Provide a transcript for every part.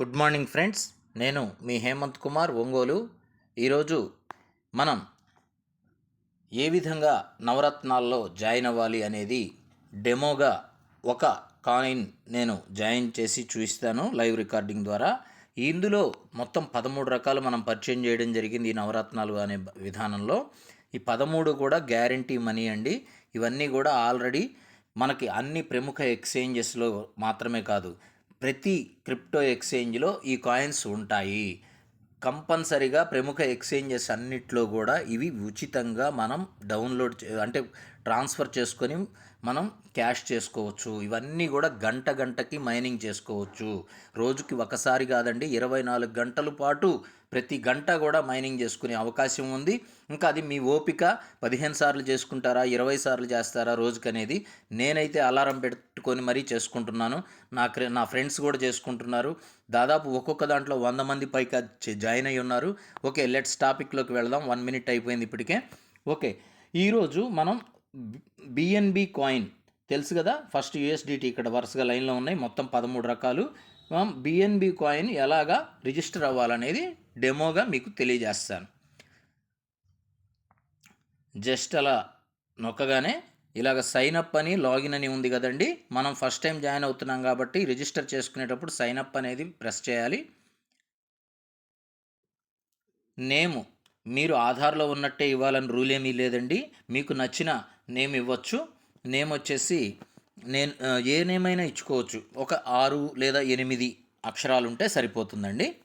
Good morning friends. నేను మీ హేమంత్ కుమార్ ఒంగోలు. ఈరోజు మనం ఏ విధంగా నవరత్నాల్లో జాయిన్ అవ్వాలి అనేది డెమోగా ఒక కాయిన్ నేను జాయిన్ చేసి చూపిస్తాను లైవ్ రికార్డింగ్ ద్వారా. ఇందులో మొత్తం పదమూడు రకాలు మనం పరిచయం చేయడం జరిగింది ఈ నవరత్నాలు అనే విధానంలో. ఈ పదమూడు కూడా గ్యారంటీ మనీ అండి. ఇవన్నీ కూడా ఆల్రెడీ మనకి అన్ని ప్రముఖ ఎక్స్చేంజెస్లో మాత్రమే కాదు. ప్రతి క్రిప్టో ఎక్స్చేంజ్లో ఈ కాయిన్స్ ఉంటాయి. కంపల్సరిగా ప్రముఖ ఎక్స్చేంజెస్ అన్నిట్లో కూడా ఇవి ఉచితంగా మనం డౌన్లోడ్ చే- అంటే ట్రాన్స్ఫర్ చేసుకొని మనం క్యాష్ చేసుకోవచ్చు. ఇవన్నీ కూడా గంట గంటకి మైనింగ్ చేసుకోవచ్చు. రోజుకి ఒకసారి కాదండి ఇరవై నాలుగు గంటల పాటు ప్రతి గంట కూడా మైనింగ్ చేసుకునే అవకాశం ఉంది. ఇంకా అది మీ ఓపిక. పదిహేను సార్లు చేసుకుంటారా ఇరవై సార్లు చేస్తారా రోజుకి అనేది నేనైతే అలారం పెట్టుకొని మరీ చేసుకుంటున్నాను. నా నా ఫ్రెండ్స్ కూడా చేసుకుంటున్నారు. దాదాపు ఒక్కొక్క దాంట్లో వంద మంది పైగా జాయిన్ అయి ఉన్నారు. ఓకే లెట్స్ టాపిక్లోకి వెళదాం. వన్ మినిట్ అయిపోయింది ఇప్పటికే. ఓకే ఈరోజు మనం బిఎన్బి కాయిన్. తెలుసు కదా? ఫస్ట్ యూఎస్డిటీ ఇక్కడ వరుసగా లైన్లో ఉన్నాయి. మొత్తం పదమూడు రకాలు. బిఎన్బి కాయిన్ ఎలాగా రిజిస్టర్ అవ్వాలనేది డెమోగా మీకు తెలియజేస్తాను. జస్ట్ అలా నొక్కగానే ఇలాగ సైన్ అప్ అని లాగిన్ అని ఉంది కదండి. మనం ఫస్ట్ టైం జాయిన్ అవుతున్నాం కాబట్టి రిజిస్టర్ చేసుకునేటప్పుడు సైన్ అప్ అనేది ప్రెస్ చేయాలి. నేము మీరు ఆధార్లో ఉన్నట్టే ఇవ్వాలని రూల్ ఏమీ లేదండి. మీకు నచ్చిన నేమ్ ఇవ్వచ్చు. నేమ్ వచ్చేసి నేను ఏ నేమ్ అయినా ఇచ్చుకోవచ్చు. ఒక ఆరు లేదా ఎనిమిది అక్షరాలు ఉంటే సరిపోతుందండి.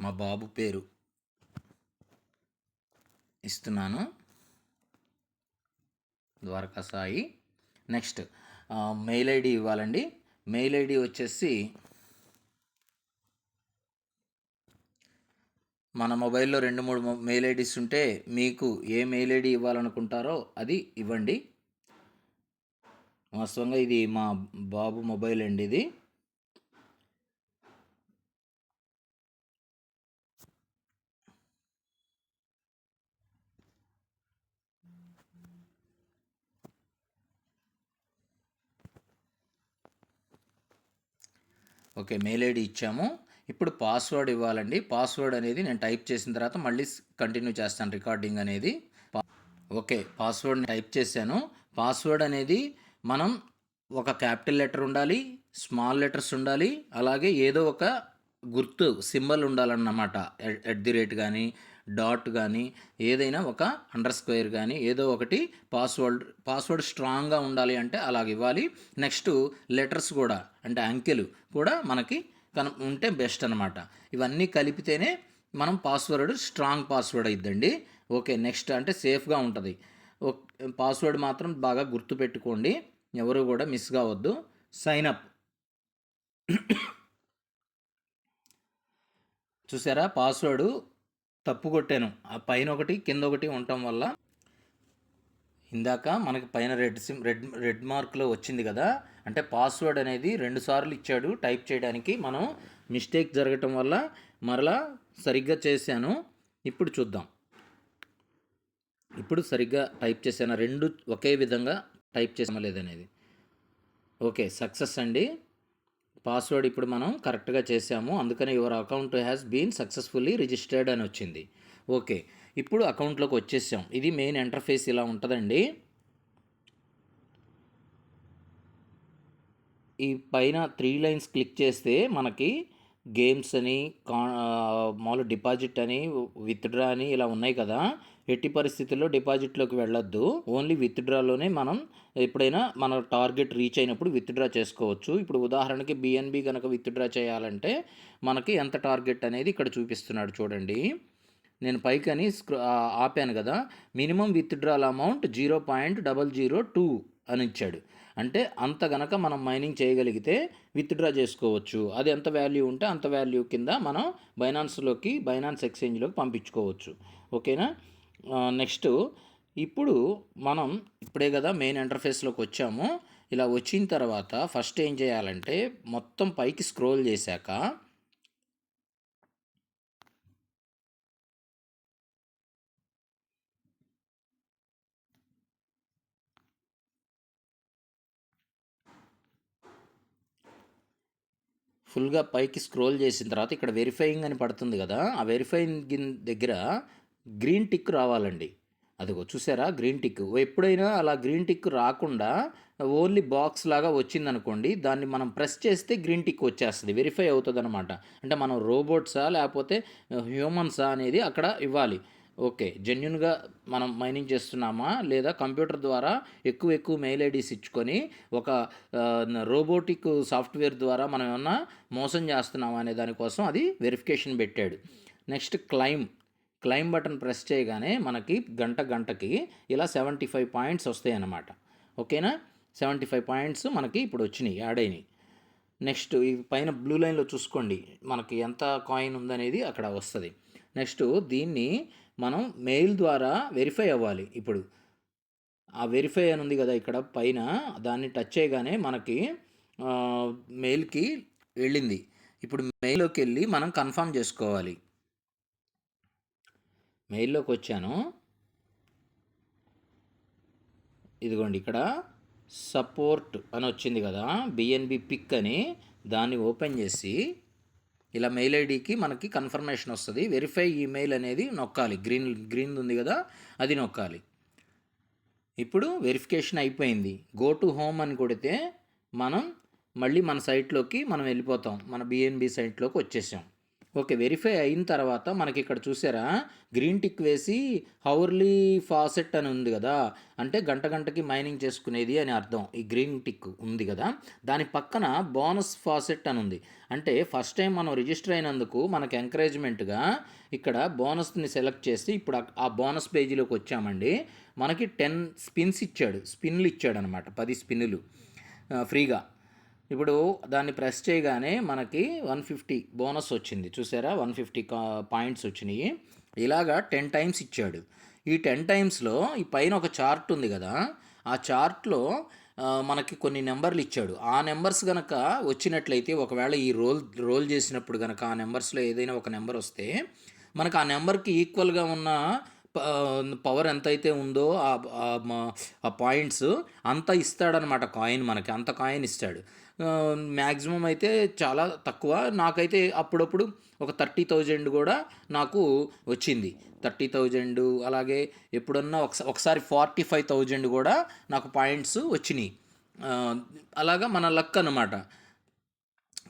మా బాబు పేరు ఇస్తున్నాను. Dwaraka Sai. Next mail ID ఇవ్వాలండి. మెయిల్ ఐడి వచ్చేసి మన మొబైల్లో రెండు మూడు మెయిల్ ఐడీస్ ఉంటే మీకు ఏ మెయిల్ ఐడి ఇవ్వాలనుకుంటారో అది ఇవ్వండి. వాస్తవంగా ఇది మా బాబు మొబైల్ అండి ఇది. ఓకే మెయిల్ ఐడి ఇచ్చాము. ఇప్పుడు పాస్వర్డ్ ఇవ్వాలండి. పాస్వర్డ్ అనేది నేను టైప్ చేసిన తర్వాత మళ్ళీ కంటిన్యూ చేస్తాను రికార్డింగ్ అనేది. ఓకే పాస్వర్డ్ని టైప్ చేశాను. పాస్వర్డ్ అనేది మనం ఒక క్యాపిటల్ లెటర్ ఉండాలి స్మాల్ లెటర్స్ ఉండాలి అలాగే ఏదో ఒక గుర్తు సింబల్ ఉండాలన్నమాట. ఎట్ ది రేట్ కానీ డాట్ కానీ ఏదైనా ఒక అండర్ స్క్వేర్ కానీ ఏదో ఒకటి పాస్వర్డ్ పాస్వర్డ్ స్ట్రాంగ్గా ఉండాలి అంటే అలాగ ఇవ్వాలి. నెక్స్ట్ లెటర్స్ కూడా అంటే అంకెలు కూడా మనకి కన ఉంటే బెస్ట్ అనమాట ఇవన్నీ కలిపితేనే మనం పాస్వర్డ్ స్ట్రాంగ్ పాస్వర్డ్ అయిద్దండి. ఓకే నెక్స్ట్ అంటే సేఫ్గా ఉంటుంది. పాస్వర్డ్ మాత్రం బాగా గుర్తుపెట్టుకోండి. ఎవరు కూడా మిస్ కావద్దు. Sign up. చూసారా? పాస్వర్డ్ తప్పు కొట్టాను. ఆ పైన ఒకటి కింద ఒకటి ఉండటం వల్ల ఇందాక మనకి పైన రెడ్ సిమ్ రెడ్ రెడ్ మార్క్లో వచ్చింది కదా. అంటే పాస్వర్డ్ అనేది రెండు సార్లు ఇచ్చాడు. టైప్ చేయడానికి మనం మిస్టేక్ జరగటం వల్ల మరలా సరిగ్గా చేశాను. ఇప్పుడు చూద్దాం. ఇప్పుడు సరిగ్గా టైప్ చేశాను. రెండు ఒకే విధంగా టైప్ చేసామా లేదనేది ఓకే సక్సెస్ అండి. పాస్వర్డ్ ఇప్పుడు మనం కరెక్ట్గా చేసాము అందుకని your account has been successfully registered అని వచ్చింది. ఓకే ఇప్పుడు అకౌంట్లోకి వచ్చేసాం. ఇది మెయిన్ ఇంటర్ఫేస్ ఇలా ఉంటుందండి. ఈ పైన త్రీ లైన్స్ క్లిక్ చేస్తే మనకి గేమ్స్ అని కా మామూలు డిపాజిట్ అని విత్డ్రా అని ఇలా ఉన్నాయి కదా. ఎట్టి పరిస్థితుల్లో డిపాజిట్లోకి వెళ్ళొద్దు. ఓన్లీ విత్డ్రాలోనే మనం ఎప్పుడైనా మన టార్గెట్ రీచ్ అయినప్పుడు విత్డ్రా చేసుకోవచ్చు. ఇప్పుడు ఉదాహరణకి బిఎన్బి కనుక విత్డ్రా చేయాలంటే మనకి ఎంత టార్గెట్ అనేది ఇక్కడ చూపిస్తున్నాడు చూడండి. నేను పైకని స్క్ర ఆపాను కదా. Minimum withdrawal amount zero point double zero two అని ఇచ్చాడు. అంటే అంత గనక మనం మైనింగ్ చేయగలిగితే విత్డ్రా చేసుకోవచ్చు. అది ఎంత వాల్యూ ఉంటే అంత వాల్యూ కింద మనం బైనాన్స్లోకి బైనాన్స్ ఎక్స్చేంజ్లోకి పంపించుకోవచ్చు. ఓకేనా? నెక్స్ట్ ఇప్పుడు మనం ఇప్పుడే కదా మెయిన్ ఇంటర్ఫేస్లోకి వచ్చాము. ఇలా వచ్చిన తర్వాత ఫస్ట్ ఏం చేయాలంటే మొత్తం పైకి స్క్రోల్ చేశాక ఫుల్గా పైకి స్క్రోల్ చేసిన తర్వాత ఇక్కడ వెరిఫైయింగ్ అని పడుతుంది కదా. ఆ వెరిఫైయింగ్ దగ్గర గ్రీన్ టిక్ రావాలండి. అదిగో చూసారా? Green tick. ఎప్పుడైనా అలా గ్రీన్ టిక్ రాకుండా ఓన్లీ బాక్స్ లాగా వచ్చిందనుకోండి దాన్ని మనం ప్రెస్ చేస్తే గ్రీన్ టిక్ వచ్చేస్తుంది. వెరిఫై అవుతుంది అనమాట అంటే మనం రోబోట్సా లేకపోతే హ్యూమన్సా అనేది అక్కడ ఇవ్వాలి. ఓకే జెన్యున్గా మనం మైనింగ్ చేస్తున్నామా? లేదా కంప్యూటర్ ద్వారా ఎక్కువ ఎక్కువ మెయిల్ ఐడీస్ ఇచ్చుకొని ఒక రోబోటిక్ సాఫ్ట్వేర్ ద్వారా మనం ఏమన్నా మోసం చేస్తున్నామా అనే దానికోసం అది వెరిఫికేషన్ పెట్టాడు. Next claim. Claim button press చేయగానే మనకి గంట గంటకి ఇలా సెవెంటీ ఫైవ్ పాయింట్స్ వస్తాయి అన్నమాట ఓకేనా? సెవెంటీ ఫైవ్ పాయింట్స్ మనకి ఇప్పుడు వచ్చినాయి యాడ్ అయినాయి. నెక్స్ట్ ఈ పైన బ్లూ లైన్లో చూసుకోండి మనకి ఎంత కాయిన్ ఉందనేది అక్కడ వస్తుంది. నెక్స్ట్ దీన్ని మనం మెయిల్ ద్వారా వెరిఫై అవ్వాలి ఇప్పుడు. ఆ వెరిఫై అని ఉంది కదా ఇక్కడ పైన దాన్ని టచ్ చేయగానే మనకి మెయిల్కి వెళ్ళింది. ఇప్పుడు మెయిల్లోకి వెళ్ళి మనం కన్ఫర్మ్ చేసుకోవాలి. మెయిల్లోకి వచ్చాను ఇదిగోండి ఇక్కడ సపోర్ట్ అని వచ్చింది కదా బిఎన్బి పిక్ అని దాన్ని ఓపెన్ చేసి ఇలా మెయిల్ ఐడికి మనకి కన్ఫర్మేషన్ వస్తుంది. వెరిఫై ఈమెయిల్ అనేది నొక్కాలి. గ్రీన్ గ్రీన్ ఉంది కదా అది నొక్కాలి. ఇప్పుడు వెరిఫికేషన్ అయిపోయింది. గో టు హోమ్ అని కొడితే మనం మళ్ళీ మన సైట్లోకి మనం వెళ్ళిపోతాం. మన బిఎన్బి సైట్లోకి వచ్చేసాం. ఓకే వెరిఫై అయిన తర్వాత మనకి ఇక్కడ చూసారా? గ్రీన్ టిక్ వేసి హౌర్లీ ఫాసెట్ అని ఉంది కదా? అంటే గంట గంటకి మైనింగ్ చేసుకునేది అని అర్థం. ఈ గ్రీన్ టిక్ ఉంది కదా? దాని పక్కన బోనస్ ఫాసెట్ అని ఉంది. అంటే ఫస్ట్ టైం మనం రిజిస్టర్ అయినందుకు మనకు ఎంకరేజ్మెంట్గా ఇక్కడ బోనస్ని సెలెక్ట్ చేసి ఇప్పుడు ఆ- బోనస్ పేజీలోకి వచ్చామండి. మనకి టెన్ స్పిన్స్ ఇచ్చాడు. స్పిన్లు ఇచ్చాడు అనమాట పది స్పిన్నులు. ఫ్రీగా. ఇప్పుడు దాన్ని ప్రెస్ చేయగానే మనకి వన్ ఫిఫ్టీ బోనస్ వచ్చింది. చూసారా? వన్ ఫిఫ్టీ పాయింట్స్ వచ్చినాయి. ఇలాగా టెన్ టైమ్స్ ఇచ్చాడు. ఈ టెన్ టైమ్స్లో ఈ పైన ఒక చార్ట్ ఉంది కదా? ఆ చార్ట్లో మనకి కొన్ని నెంబర్లు ఇచ్చాడు. ఆ నెంబర్స్ కనుక వచ్చినట్లయితే ఒకవేళ ఈ రోల్ రోల్ చేసినప్పుడు కనుక ఆ నెంబర్స్లో ఏదైనా ఒక నెంబర్ వస్తే మనకు ఆ నెంబర్కి ఈక్వల్గా ఉన్న పవర్ ఎంతైతే ఉందో ఆ- ఆ ఆ పాయింట్స్ అంత ఇస్తాడనమాట కాయిన్ మనకి. అంత కాయిన్ ఇస్తాడు. మ్యాక్సిమం అయితే చాలా తక్కువ. నాకైతే అప్పుడప్పుడు ఒక థర్టీ థౌజండ్ కూడా నాకు వచ్చింది. థర్టీ థౌజండ్ అలాగే ఎప్పుడన్నా ఒకసారి ఒకసారి ఫార్టీ ఫైవ్ థౌజండ్ కూడా నాకు పాయింట్స్ వచ్చినాయి. అలాగా మన లక్ అనమాట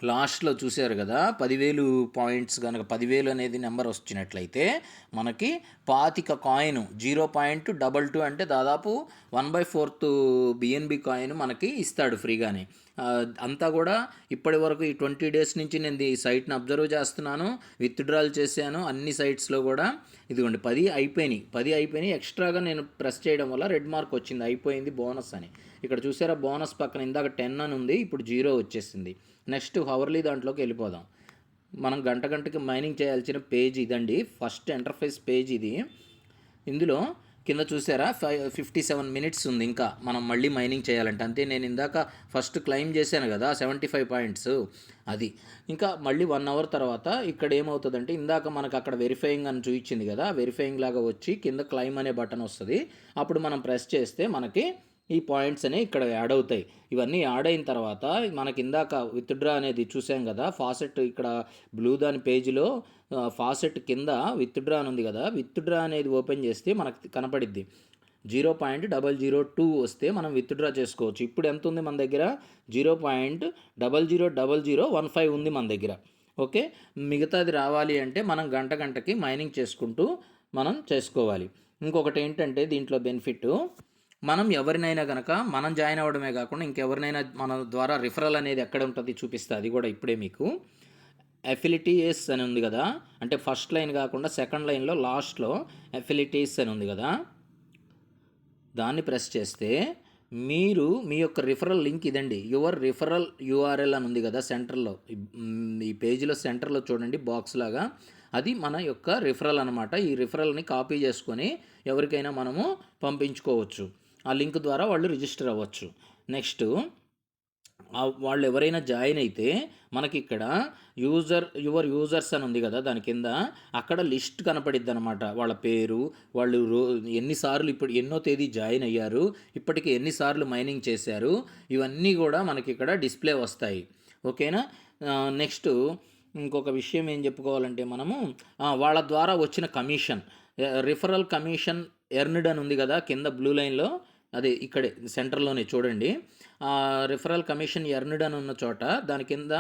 లాస్ట్లో చూశారు కదా పదివేలు పాయింట్స్ కనుక పదివేలు అనేది నెంబర్ వచ్చినట్లయితే మనకి పాతిక coin zero point double two అంటే దాదాపు one by fourth BNB coin మనకి ఇస్తాడు ఫ్రీగానే. అంతా కూడా ఇప్పటి వరకు ఈ ట్వంటీ డేస్ నుంచి నేను ఈ సైట్ని అబ్జర్వ్ చేస్తున్నాను విత్డ్రాల్ చేశాను అన్ని సైట్స్లో కూడా. ఇదిగోండి పది అయిపోయినాయి. పది అయిపోయినాయి. ఎక్స్ట్రాగా నేను ప్రెస్ చేయడం వల్ల రెడ్ మార్క్ వచ్చింది అయిపోయింది బోనస్ అని. ఇక్కడ చూసారా బోనస్ పక్కన ఇందాక టెన్ అని ఉంది ఇప్పుడు జీరో వచ్చేసింది. నెక్స్ట్ హవర్లీ దాంట్లోకి వెళ్ళిపోదాం. మనం గంట గంటకి మైనింగ్ చేయాల్సిన పేజ్ ఇదండి ఫస్ట్ ఎంటర్ఫేస్ పేజ్ ఇది. ఇందులో కింద చూసారా? ఫైవ్ ఫిఫ్టీ సెవెన్ మినిట్స్ ఉంది ఇంకా. మనం మళ్ళీ మైనింగ్ చేయాలంటే. అంతే నేను ఇందాక ఫస్ట్ క్లైమ్ చేశాను కదా సెవెంటీ ఫైవ్ పాయింట్స్ అది. ఇంకా మళ్ళీ వన్ అవర్ తర్వాత ఇక్కడ ఏమవుతుందంటే ఇందాక మనకు అక్కడ వెరిఫైయింగ్ అని చూపించింది కదా వెరిఫైయింగ్ లాగా వచ్చి కింద క్లైమ్ అనే బటన్ వస్తుంది. అప్పుడు మనం ప్రెస్ చేస్తే మనకి ఈ పాయింట్స్ అనేవి ఇక్కడ యాడ్ అవుతాయి. ఇవన్నీ యాడ్ అయిన తర్వాత మనకి ఇందాక విత్డ్రా అనేది చూసాం కదా ఫాసెట్ ఇక్కడ బ్లూ దాని పేజీలో ఫాసెట్ కింద విత్డ్రా అని ఉంది కదా విత్డ్రా అనేది ఓపెన్ చేస్తే మనకు కనపడిద్ది. Zero point double zero two వస్తే మనం విత్డ్రా చేసుకోవచ్చు. ఇప్పుడు ఎంత ఉంది మన దగ్గర? Zero point double zero double zero one five ఉంది మన దగ్గర. ఓకే? మిగతాది రావాలి అంటే మనం గంట గంటకి మైనింగ్ చేసుకుంటూ మనం చేసుకోవాలి. ఇంకొకటి ఏంటంటే దీంట్లో బెనిఫిట్ మనం ఎవరినైనా కనుక మనం జాయిన్ అవ్వడమే కాకుండా ఇంకెవరినైనా మన ద్వారా రిఫరల్ అనేది ఎక్కడ ఉంటుంది చూపిస్తే అది కూడా ఇప్పుడే మీకు. ఎఫిలిటీస్ అని ఉంది కదా అంటే ఫస్ట్ లైన్ కాకుండా సెకండ్ లైన్లో లాస్ట్లో అఫిలిటీస్ అని ఉంది కదా. దాన్ని ప్రెస్ చేస్తే మీరు మీ యొక్క రిఫరల్ లింక్ ఇదండి యువర్ రిఫరల్ యూఆర్ఎల్ అని ఉంది కదా సెంటర్లో ఈ- ఈ పేజీలో సెంటర్లో చూడండి బాక్స్ లాగా. అది మన యొక్క రిఫరల్ అనమాట ఈ రిఫరల్ని కాపీ చేసుకొని ఎవరికైనా మనము పంపించుకోవచ్చు. ఆ లింక్ ద్వారా వాళ్ళు రిజిస్టర్ అవ్వచ్చు. నెక్స్ట్ వాళ్ళు ఎవరైనా జాయిన్ అయితే మనకి ఇక్కడ యూజర్ యువర్ యూజర్స్ అని ఉంది కదా దాని కింద అక్కడ లిస్ట్ కనపడిద్ది అనమాట వాళ్ళ పేరు వాళ్ళు రో ఎన్నిసార్లు ఇప్పుడు ఎన్నో తేదీ జాయిన్ అయ్యారు ఇప్పటికి ఎన్నిసార్లు మైనింగ్ చేశారు ఇవన్నీ కూడా మనకి ఇక్కడ డిస్ప్లే వస్తాయి. ఓకేనా? నెక్స్ట్ ఇంకొక విషయం ఏం చెప్పుకోవాలంటే మనము వాళ్ళ ద్వారా వచ్చిన కమిషన్ రిఫరల్ కమిషన్ ఎర్న్డ్ అని ఉంది కదా కింద బ్లూ లైన్లో అదే ఇక్కడే సెంటర్లోనే చూడండి. రిఫరల్ కమిషన్ ఎర్న్డ్ అని ఉన్న చోట దాని కింద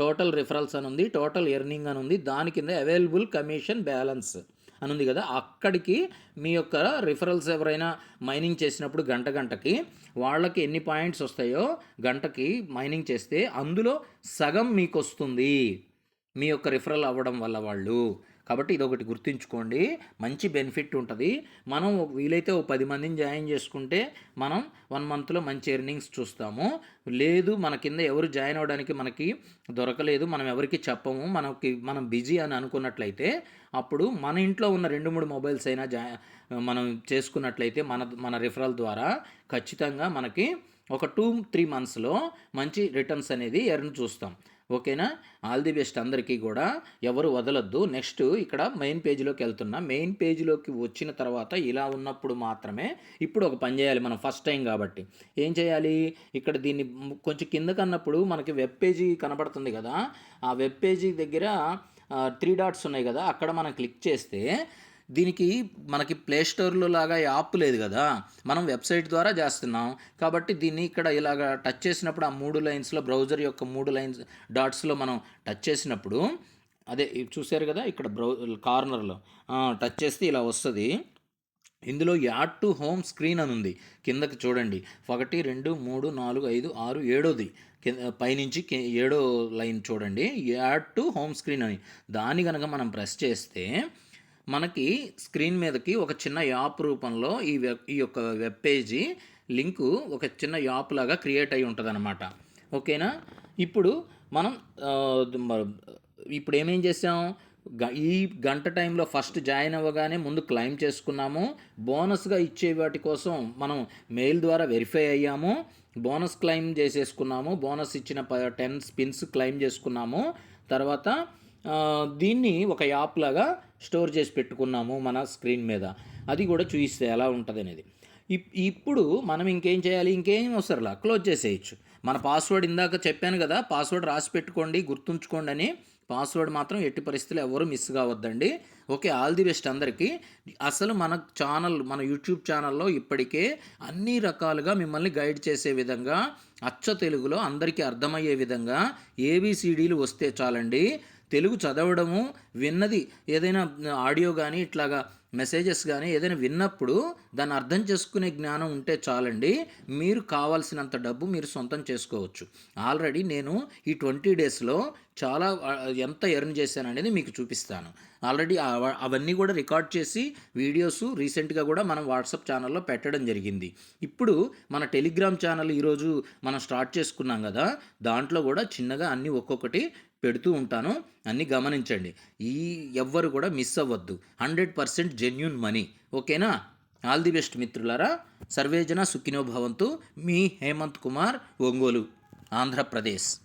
టోటల్ రిఫరల్స్ అని ఉంది టోటల్ ఎర్నింగ్ అని ఉంది దాని కింద అవైలబుల్ కమిషన్ బ్యాలెన్స్ అని ఉంది కదా. అక్కడికి మీ యొక్క రిఫరల్స్ ఎవరైనా మైనింగ్ చేసినప్పుడు గంట గంటకి వాళ్ళకి ఎన్ని పాయింట్స్ వస్తాయో గంటకి మైనింగ్ చేస్తే అందులో సగం మీకు వస్తుంది. మీ యొక్క రిఫరల్ అవ్వడం వల్ల వాళ్ళు. కాబట్టి ఇది ఒకటి గుర్తుంచుకోండి. మంచి బెనిఫిట్ ఉంటుంది. మనం వీలైతే ఒక పది మందిని జాయిన్ చేసుకుంటే మనం వన్ మంత్లో మంచి ఎర్నింగ్స్ చూస్తాము. లేదు మన కింద ఎవరు జాయిన్ అవ్వడానికి మనకి దొరకలేదు మనం ఎవరికి చెప్పము మనకి మనం బిజీ అని అనుకున్నట్లయితే అప్పుడు మన ఇంట్లో ఉన్న రెండు మూడు మొబైల్స్ అయినా జా మనం చేసుకున్నట్లయితే మన మన రిఫరల్ ద్వారా ఖచ్చితంగా మనకి ఒక టూ త్రీ మంత్స్లో మంచి రిటర్న్స్ అనేది ఎర్న్ చూస్తాం. ఓకేనా? ఆల్ ది బెస్ట్ అందరికీ కూడా. ఎవరు వదలొద్దు. నెక్స్ట్ ఇక్కడ మెయిన్ పేజీలోకి వెళ్తున్నా. మెయిన్ పేజీలోకి వచ్చిన తర్వాత ఇలా ఉన్నప్పుడు మాత్రమే ఇప్పుడు ఒక పని చేయాలి మనం ఫస్ట్ టైం కాబట్టి. ఏం చేయాలి? ఇక్కడ దీన్ని కొంచెం కిందకు అన్నప్పుడు మనకి వెబ్ పేజీ కనబడుతుంది కదా. ఆ వెబ్ పేజీ దగ్గర త్రీ డాట్స్ ఉన్నాయి కదా. అక్కడ మనం క్లిక్ చేస్తే దీనికి మనకి ప్లే స్టోర్లో లాగా యాప్ లేదు కదా. మనం వెబ్సైట్ ద్వారా చేస్తున్నాం. కాబట్టి దీన్ని ఇక్కడ ఇలాగ టచ్ చేసినప్పుడు ఆ మూడు లైన్స్లో బ్రౌజర్ యొక్క మూడు లైన్స్ డాట్స్లో మనం టచ్ చేసినప్పుడు అదే చూసారు చూశారు కదా ఇక్కడ బ్రౌ కార్నర్లో టచ్ చేస్తే ఇలా వస్తుంది. ఇందులో యాడ్ టు హోమ్ స్క్రీన్ అని ఉంది. కిందకి చూడండి. ఒకటి రెండు మూడు నాలుగు ఐదు ఆరు ఏడోది. కింద పైనుంచి ఏడో లైన్ చూడండి. యాడ్ టు హోమ్ స్క్రీన్ అని. దాన్ని కనుక మనం ప్రెస్ చేస్తే మనకి స్క్రీన్ మీదకి ఒక చిన్న యాప్ రూపంలో ఈ వెబ్ ఈ యొక్క వెబ్ పేజీ లింకు ఒక చిన్న యాప్ లాగా క్రియేట్ అయి ఉంటుంది ఓకేనా? ఇప్పుడు మనం ఇప్పుడు ఏమేం చేసాం ఈ గంట టైంలో ఫస్ట్ జాయిన్ అవ్వగానే ముందు క్లైమ్ చేసుకున్నాము. బోనస్గా ఇచ్చే వాటి కోసం మనం మెయిల్ ద్వారా వెరిఫై అయ్యాము. బోనస్ క్లైమ్ చేసేసుకున్నాము. బోనస్ ఇచ్చిన ప టెన్ స్పిన్స్ క్లైమ్ చేసుకున్నాము. తర్వాత దీన్ని ఒక యాప్ లాగా స్టోర్ చేసి పెట్టుకున్నాము మన స్క్రీన్ మీద. అది కూడా చూపిస్తే ఎలా ఉంటుంది అనేది ఇప్- ఇప్పుడు మనం ఇంకేం చేయాలి? ఇంకేం అవసరంలా? క్లోజ్ చేసేయచ్చు. మన పాస్వర్డ్ ఇందాక చెప్పాను కదా పాస్వర్డ్ రాసి పెట్టుకోండి గుర్తుంచుకోండి అని. పాస్వర్డ్ మాత్రం ఎట్టి పరిస్థితులు ఎవరు మిస్ కావద్దండి. ఓకే ఆల్ ది బెస్ట్ అందరికీ. అసలు మన ఛానల్ మన యూట్యూబ్ ఛానల్లో ఇప్పటికే అన్ని రకాలుగా మిమ్మల్ని గైడ్ చేసే విధంగా అచ్చ తెలుగులో అందరికీ అర్థమయ్యే విధంగా ఏబిసిడీలు వస్తే చాలండి. తెలుగు చదవడము విన్నది ఏదైనా ఆడియో కానీ ఇట్లాగా మెసేజెస్ కానీ ఏదైనా విన్నప్పుడు దాన్ని అర్థం చేసుకునే జ్ఞానం ఉంటే చాలండి. మీరు కావాల్సినంత డబ్బు మీరు సొంతం చేసుకోవచ్చు. ఆల్రెడీ నేను ఈ ట్వంటీ డేస్లో చాలా ఎంత ఎర్న్ చేశాను అనేది మీకు చూపిస్తాను. ఆల్రెడీ అవన్నీ కూడా రికార్డ్ చేసి వీడియోస్ రీసెంట్గా కూడా మనం వాట్సాప్ ఛానల్లో పెట్టడం జరిగింది. ఇప్పుడు మన టెలిగ్రామ్ ఛానల్ ఈరోజు మనం స్టార్ట్ చేసుకున్నాం కదా దాంట్లో కూడా చిన్నగా అన్నీ ఒక్కొక్కటి పెడుతూ ఉంటాను. అన్నీ గమనించండి. ఈ ఎవ్వరు కూడా మిస్ అవ్వద్దు. Hundred percent genuine money. ఓకేనా? ఆల్ ది బెస్ట్ మిత్రులారా. సర్వేజన సుఖినో భవంతు. మీ హేమంత్ కుమార్ ఒంగోలు ఆంధ్రప్రదేశ్.